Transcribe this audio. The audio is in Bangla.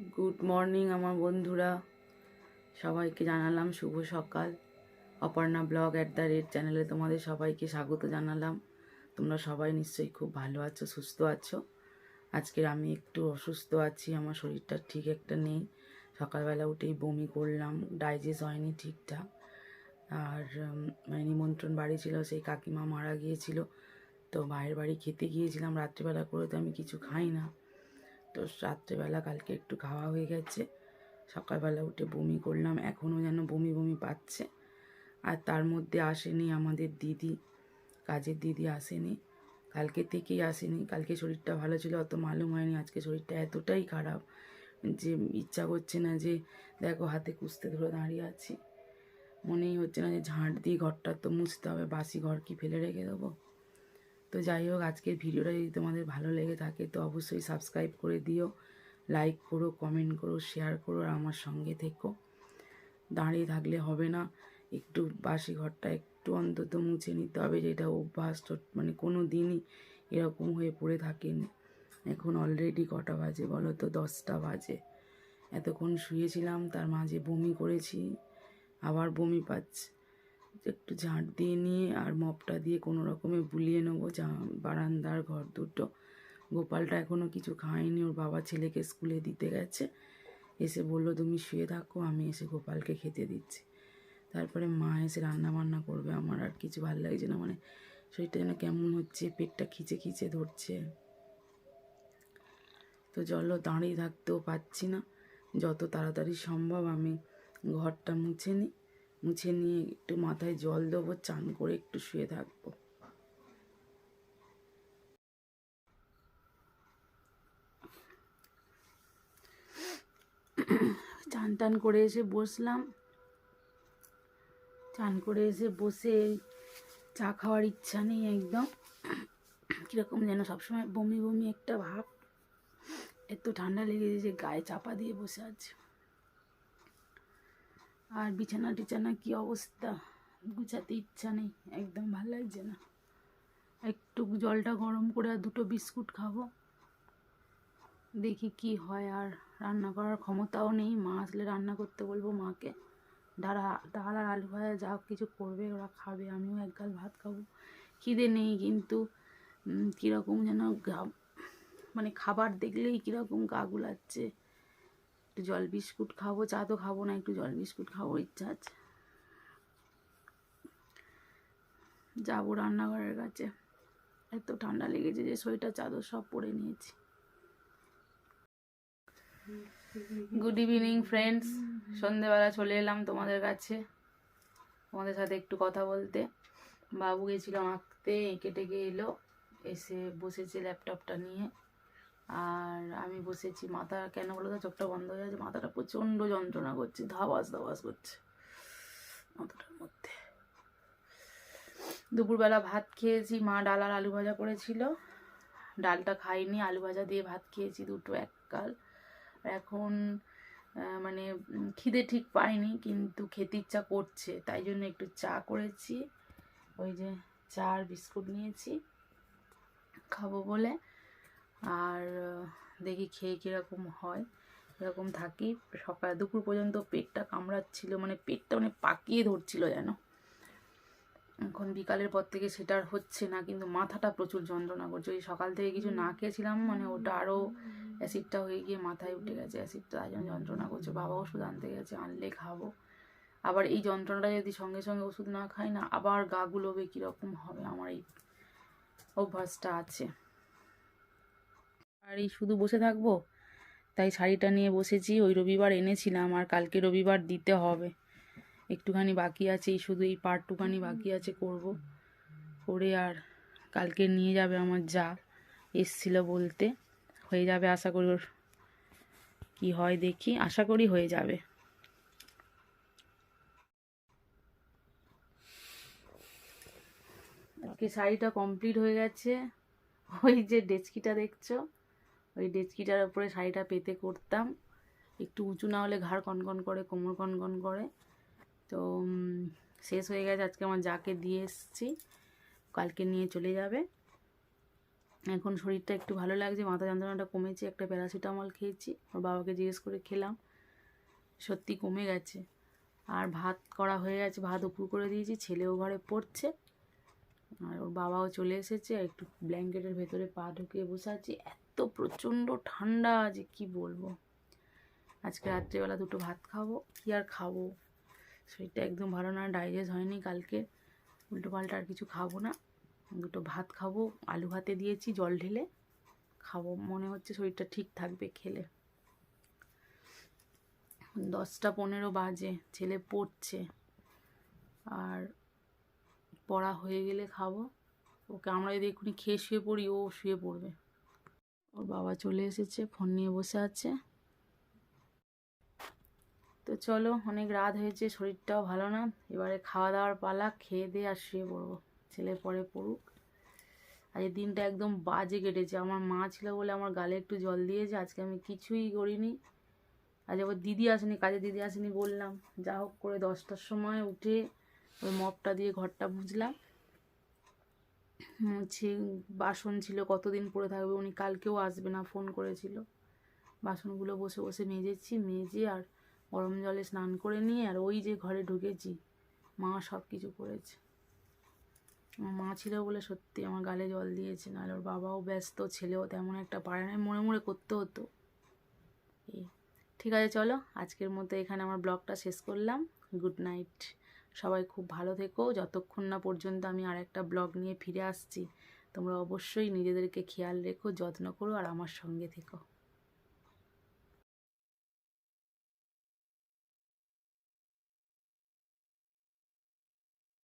গুড মর্নিং আমার বন্ধুরা। সবাইকে জানালাম শুভ সকাল। Aparna blog at the rate চ্যানেলে তোমাদের সবাইকে স্বাগত জানালাম। তোমরা সবাই নিশ্চয়ই খুব ভালো আছো, সুস্থ আছো। আজকের আমি একটু অসুস্থ আছি, আমার শরীরটা ঠিক একটা নেই। সকালবেলা উঠেই বমি করলাম ডাইজেস্ট হয়নি ঠিকঠাক। আর মানে নিমন্ত্রণ বাড়ি ছিল, সেই কাকিমা মারা গিয়েছিল। তো মায়ের বাড়ি খেতে গিয়েছিলাম, রাত্রিবেলা করে তো আমি কিছু খাই না। তো রাত্রেবেলা কালকে একটু খাওয়া হয়ে গেছে। সকালবেলা উঠে বমি করলাম, এখনও যেন বমি বমি পাচ্ছে। আর তার মধ্যে আসেনি আমাদের দিদি, কাজের দিদি আসেনি। কালকে থেকেই আসেনি, কালকে শরীরটা ভালো ছিল, অত মালুম হয়নি, আজকে শরীরটা এতটাই খারাপ যে ইচ্ছা করছে না যে, দেখো হাতে কুস্তে ধরে দাঁড়িয়ে আছি। মনেই হচ্ছে না যে ঝাঁট দিয়ে ঘরটা তো মুছতে হবে, বাসি ঘর কি ফেলে রেখে দেবো? তো যাই হোক, আজকের ভিডিওটা যদি তোমাদের ভালো লেগে থাকে, তো অবশ্যই সাবস্ক্রাইব করে দিও। লাইক করো কমেন্ট করো শেয়ার করো আর আমার সঙ্গে থেকো। দাঁড়িয়ে থাকলে হবে না। একটু বাসি ঘরটা একটু অন্তত মুছে নিতে হবে, যেটা অভ্যাস মানে কোনো দিনই এরকম হয়ে পড়ে থাকেনি। এখন অলরেডি কটা বাজে বলো তো? দশটা বাজে। এতক্ষণ শুয়েছিলাম, তার মাঝে বমি করেছি, আবার বমি পাচ্ছে। একটু ঝাঁট দিয়ে নিয়ে আর মপটা দিয়ে কোনো রকমে বুলিয়ে নেব যা বারান্দার ঘর দুটো। গোপালটা এখনও কিছু খায়নি, ওর বাবা ছেলেকে স্কুলে দিতে গেছে। এসে বলল, তুমি শুয়ে থাকো, আমি এসে গোপালকে খেতে দিচ্ছি। তারপরে মা এসে রান্না বান্না করবে, আমার আর কিছু ভালো লাগছে না। মানে শরীরটা যেন কেমন হচ্ছে, পেটটা খিচে খিচে ধরছে। তো চলো, দাঁড়িয়ে থাকতেও পাচ্ছি না। যত তাড়াতাড়ি সম্ভব আমি ঘরটা মুছে নিই। মুছে নিয়ে একটু মাথায় জল দেবো, চান করে একটু শুয়ে থাকব। চান টান করে এসে বসলাম। চান করে এসে বসে চা খাওয়ার ইচ্ছা নেই একদম। কীরকম যেন সবসময় বমি বমি একটা ভাব। এত ঠান্ডা লেগে যে গায়ে চাপা দিয়ে বসে আছে। আর বিছানা টিছানা কি অবস্থা? গুছাতে ইচ্ছা নেই, একদম ভালো লাগছে না। একটু জলটা গরম করে আর দুটো বিস্কুট খাব। দেখি কি হয়, আর রান্না করার ক্ষমতাও নেই। মা আসলে রান্না করতে বলব মাকে। ডাল ডাল আর আলু ভাজা যা কিছু করবে, ওরা খাবে, আমিও এক গাল ভাত খাব। খিদে নেই কিন্তু কীরকম যেন মানে খাবার দেখলেই কীরকম গা গুলাচ্ছে। একটু জল বিস্কুট খাব, চা তো খাব না, একটু জল বিস্কুট খাব, ইচ্ছা আছে। যাব রান্নাঘরের কাছে। এত ঠান্ডা লেগেছে যে সোয়েটার, চাদর সব পরে নিয়েছি। গুড ইভিনিং ফ্রেন্ডস সন্ধেবেলা চলে এলাম তোমাদের কাছে। তোমাদের সাথে একটু কথা বলতে। বাবু গেছিলাম আঁকতে এঁকে টেকে এলো। এসে বসেছে ল্যাপটপটা নিয়ে। আর আমি বসেছি, মাথা কেন বলো তো, চোখটা বন্ধ হয়ে আছে মাথাটা প্রচণ্ড যন্ত্রণা করছে ধাবাস ধাবাস করছে মাথাটার মধ্যে। দুপুরবেলা ভাত খেয়েছি, মা ডাল আর আলু ভাজা করেছিল। ডালটা খাইনি, আলু ভাজা দিয়ে ভাত খেয়েছি দুটো এককাল এখন মানে খিদে ঠিক পাইনি, কিন্তু খেতে ইচ্ছা করছে, তাই জন্য একটু চা করেছি। ওই যে চা আর বিস্কুট নিয়েছি, খাব বলে। আর দেখি খেয়ে কীরকম হয়। এরকম থাকি। সকাল দুপুর পর্যন্ত পেটটা কামড়াচ্ছিল মানে পেটটা মানে পাকিয়ে ধরছিল যেন। এখন বিকালের পর থেকে সেটা আর হচ্ছে না, কিন্তু মাথাটা প্রচুর যন্ত্রণা করছে। ওই সকাল থেকে কিছু না খেয়েছিলাম মানে ওটা আরও অ্যাসিডটা হয়ে গিয়ে মাথায় উঠে গেছে অ্যাসিডটা তাই জন্য যন্ত্রণা করছে। বাবা ওষুধ আনতে গেছে, আনলে খাব। আবার এই যন্ত্রণাটা যদি সঙ্গে সঙ্গে ওষুধ না খাই না, আবার গা গুলোবে কীরকম হবে, আমার এই অভ্যাসটা আছে। এই শুধু বসে থাকব? তাই শাড়িটা নিয়ে বসেছি, ওই রবিবার এনেছিলাম আর কালকে রবিবার দিতে হবে। একটুখানি বাকি আছে শুধু এই পার্টটুখানি বাকি আছে করব। করে আর কালকে নিয়ে যাবে আমার যা এসছিল বলতে। হয়ে যাবে আশা করি ওর কী হয় দেখি, আশা করি হয়ে যাবে। আজকে শাড়িটা কমপ্লিট হয়ে গেছে। ওই যে ডেচকিটা দেখছ? ওই ডেচকিটার উপরে শাড়িটা পেতে করতাম। একটু উঁচু না হলে ঘাড় কনকন করে, কোমর কনকন করে। তো শেষ হয়ে গেছে। আজকে আমার যাকে দিয়ে এসেছি, কালকে নিয়ে চলে যাবে। এখন শরীরটা একটু ভালো লাগছে, মাথা যন্ত্রণাটা কমেছে, একটা প্যারাসিটামল খেয়েছি। ওর বাবাকে জিজ্ঞেস করে খেলাম, সত্যি কমে গেছে। আর ভাত করা হয়ে গেছে, ভাত উপর করে দিয়েছি, ছেলেও ঘরে পড়ছে। আর ওর বাবাও চলে এসেছে একটু ব্ল্যাঙ্কেটের ভেতরে পা ঢুকিয়ে বসে আছি। প্রচণ্ড ঠান্ডা, যে কি বলব? আজকে রাত্রিবেলা দুটো ভাত খাব, কি আর খাব? শরীরটা একদম ভালো না ডাইজেস্ট হয়নি কালকে। উল্টো পাল্টা আর কিছু খাব না। দুটো ভাত খাব, আলু ভাতে দিয়েছি, জল ঢেলে। খাব, মনে হচ্ছে শরীরটা ঠিক থাকবে খেলে। দশটা পনেরো বাজে, ছেলে পড়ছে। আর পড়া হয়ে গেলে খাব। ওকে আমরা যদি এক্ষুনি খেয়ে শুয়ে পড়ি, ও শুয়ে পড়বে। ওর বাবা চলে এসেছে, ফোন নিয়ে বসে আছে। তো চলো, অনেক রাত হয়েছে, শরীরটাও ভালো না। এবারে খাওয়া দাওয়ার পালা, খেয়ে দিয়ে আর শুয়ে পড়ব। ছেলে পরে পড়ুক। আজ দিনটা একদম বাজে কেটেছে। আমার মা ছিল বলে আমার গালে একটু জল দিয়েছে, আজকে আমি কিছুই করিনি। আজ আবার দিদি আসেনি, কাজে দিদি আসেনি বললাম। যা হোক করে দশটার সময় উঠে ওই মপটা দিয়ে ঘরটা মুছলাম। হচ্ছে বাসন ছিল, কতদিন পরে থাকবে, উনি কালকেও আসবে না, ফোন করেছিল। বাসনগুলো বসে বসে মেজেছি, মেজে আর গরম জলে স্নান করে নিয়ে আর ওই যে ঘরে ঢুকেছি, মা সব কিছু করেছে। আমার মা ছিল বলে সত্যি আমার গালে জল দিয়েছে, নাহলে ওর বাবাও ব্যস্ত ছেলেও তেমন একটা পারে না মনে মনে করতে হতো। ঠিক আছে, চলো, আজকের মতো এখানে আমার ব্লগটা শেষ করলাম। Good night. সবাই খুব ভালো থেকো। যতক্ষণ না পর্যন্ত আমি আর একটা ব্লগ নিয়ে ফিরে আসছি, তোমরা অবশ্যই নিজেদেরকে খেয়াল রেখো, যত্ন করো আর আমার সঙ্গে থেকো।